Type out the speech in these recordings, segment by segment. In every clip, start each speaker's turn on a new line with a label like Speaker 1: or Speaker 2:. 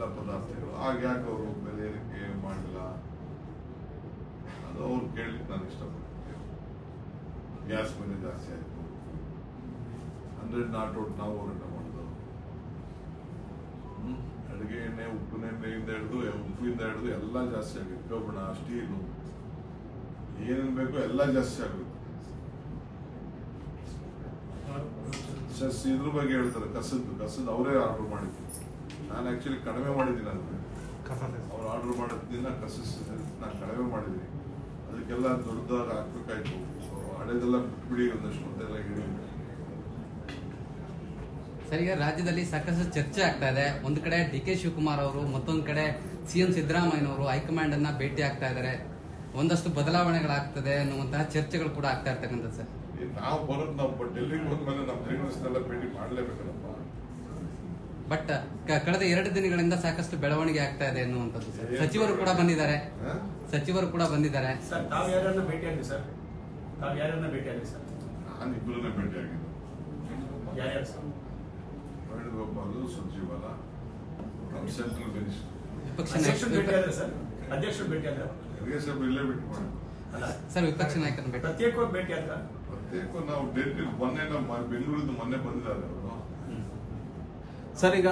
Speaker 1: ಎಲ್ಲ ಪದಾರ್ಥಗಳು. ಆಗ ಯಾಕೆ ಅವರು ಬೆಲೆ ಏರಿಕೆ ಮಾಡಿಲ್ಲ ಅದು ಅವ್ರು ಕೇಳಲಿಕ್ಕೆ ನಾನು ಇಷ್ಟಪಡ್ತೀನಿ. ಗ್ಯಾಸ್ ಬೆಲೆ ಜಾಸ್ತಿ ಆಯಿತು. ಅಂದ್ರೆ ನಾಟ್ ಔಟ್, ನಾವು ಹೋರಾಟ ಮಾಡಿದ್ರು. ಅಡುಗೆ ಎಣ್ಣೆ, ಉಪ್ಪಿನ ಎಣ್ಣೆಯಿಂದ ಹಿಡಿದು, ಉಪ್ಪಿಂದ ಹಿಡಿದು ಎಲ್ಲ ಜಾಸ್ತಿ ಆಗಿದೆ ಕಬ್ಬಣ ಸ್ಟೀಲು ಏನೇನು ಬೇಕೋ ಎಲ್ಲ ಜಾಸ್ತಿ ಆಗುತ್ತೆ. ಇದ್ರ ಬಗ್ಗೆ ಹೇಳ್ತಾರೆ. ಕಸದ್ದು ಕಸದ್ದು ಅವರೇ ಆರ್ಡರ್ ಮಾಡಿದ್ದು. ನಾನು ಆ್ಯಕ್ಚುಲಿ ಕಡಿಮೆ ಮಾಡಿದ್ದೀನಿ ಅದನ್ನು ಅವ್ರು ಆರ್ಡರ್ ಮಾಡೋದ್ರಿಂದ ಕಸಸ್ ನಾನು ಕಡಿಮೆ ಮಾಡಿದ್ದೀನಿ. ಅದಕ್ಕೆಲ್ಲ ದೊಡ್ಡದಾಗ ಹಾಕ್ಬೇಕಾಯ್ತು ಹಳೆದೆಲ್ಲ ಹಳೇದೆಲ್ಲ ಬಿಟ್ಬಿಡಿ ಒಂದಷ್ಟು ಮತ್ತೆಲ್ಲ ಹಿಡಿ
Speaker 2: ಸರ್ ಈಗ ರಾಜ್ಯದಲ್ಲಿ ಸಾಕಷ್ಟು ಚರ್ಚೆ ಆಗ್ತಾ ಇದೆ. ಒಂದ್ ಕಡೆ ಡಿ ಕೆ ಶಿವಕುಮಾರ್ ಅವರು ಮತ್ತೊಂದ್ ಕಡೆ ಸಿಎಂ ಸಿದ್ದರಾಮಯ್ಯನವರು ಹೈಕಮಾಂಡ್ ಅನ್ನ ಭೇಟಿ ಆಗ್ತಾ ಇದ್ದಾರೆ ಒಂದಷ್ಟು ಬದಲಾವಣೆಗಳಾಗ್ತದೆ ಅನ್ನುವಂತಹ ಚರ್ಚೆಗಳು ಕೂಡ ಆಗ್ತಾ ಇರ್ತಕ್ಕಂಥದ್ದು ಸರ್.
Speaker 1: ನಾವು ಬರೋದು ನಾವು ಡೆಲ್ಲಿಗೆ ಹೋದ್ಮೇಲೆ ನಮ್ಮ ಲೀಡರ್ಸ್ನೆಲ್ಲ ಭೇಟಿ ಮಾಡಲೇಬೇಕಲ್ಲಪ್ಪ.
Speaker 2: ಬಟ್ ಕಳೆದ ಎರಡು ದಿನಗಳಿಂದ ಸಾಕಷ್ಟು ಬೆಳವಣಿಗೆ ಆಗ್ತಾ ಇದೆ ಅನ್ನುವಂಥದ್ದು ಸರ್ ಸಚಿವರು ಕೂಡ ಬಂದಿದ್ದಾರೆ. ಸಚಿವರು ಕೂಡ ಬಂದಿದ್ದಾರೆ.
Speaker 3: ಸರ್ ತಾವು ಯಾರನ್ನ ಭೇಟಿಯಾಗಿ ಸರ್ ತಾವು ಯಾರನ್ನ ಭೇಟಿಯಾಗಿ ಸರ್
Speaker 1: ನಾನು ಇಬ್ಬರನ್ನೇ ಭೇಟಿ ಆಗಿದ್ದು
Speaker 3: ಯಾರ್ಯಾರು ಸರ್
Speaker 1: ಸುರ್ಜಿವಾಲ ನಮ್ಮ ಸೆಂಟ್ರಲ್ ಮಿನಿಸ್ಟರ್
Speaker 3: ಭೇಟಿಯಾದ್ರೆ ಸರ್ ಅಧ್ಯಕ್ಷರು ಭೇಟಿಯಾದ್ರ?
Speaker 1: ಸಾಹೇಬ್ ಇಲ್ಲೇ ಬಿಟ್ಟು ಮಾಡಿ.
Speaker 3: ಅಲ್ಲ.
Speaker 2: ಸರ್ ವಿಪಕ್ಷ ನಾಯಕರನ್ನ ಭೇಟಿ.
Speaker 3: ಪ್ರತ್ಯೇಕವಾಗಿ ಭೇಟಿಯಾದ್ರ?
Speaker 1: ಪ್ರತ್ಯೇಕ ನಾವು ಡೇಟ್ ಮೊನ್ನೆ ನಮ್ಮ ಬೆಂಗಳೂರಿಂದ ಮೊನ್ನೆ ಬಂದಿದ್ದಾರೆ ಅವರು.
Speaker 4: ಸರ್ ಈಗ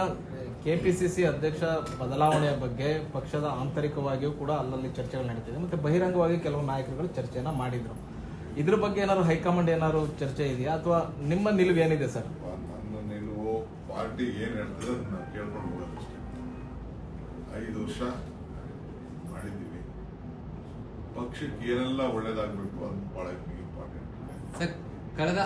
Speaker 4: ಕೆಪಿಸಿಸಿ ಅಧ್ಯಕ್ಷ ಬದಲಾವಣೆಯ ಬಗ್ಗೆ ಪಕ್ಷದ ಆಂತರಿಕವಾಗಿಯೂ ಕೂಡ ಅಲ್ಲಲ್ಲಿ ಚರ್ಚೆಗಳು ನಡೀತಿದೆ. ಮತ್ತೆ ಬಹಿರಂಗವಾಗಿ ಕೆಲವು ನಾಯಕರುಗಳು ಚರ್ಚೆಯನ್ನ ಮಾಡಿದ್ರು. ಇದ್ರ ಬಗ್ಗೆ ಏನಾದ್ರು ಹೈಕಮಾಂಡ್ ಏನಾದ್ರು ಚರ್ಚೆ ಇದೆಯಾ? ಅಥವಾ ನಿಮ್ಮ ನಿಲುವು ಏನಿದೆ ಸರ್?
Speaker 1: ನನ್ನ ನಿಲುವು ಪಾರ್ಟಿ ಏನ್ ಹೇಳ್ತದೆ ಅದನ್ನ ಕೇಳ್ಕೊಂಡು ಹೋಗೋದಷ್ಟೇ ಐದು ವರ್ಷ ಮಾಡಿದ್ದೀವಿ. ಪಕ್ಷಕ್ಕೆ ಏನೆಲ್ಲ ಒಳ್ಳೇದಾಗಬೇಕು ಅದು ಬಹಳ ಇಂಪಾರ್ಟೆಂಟ್
Speaker 2: ಸರ್ ಕಳೆದ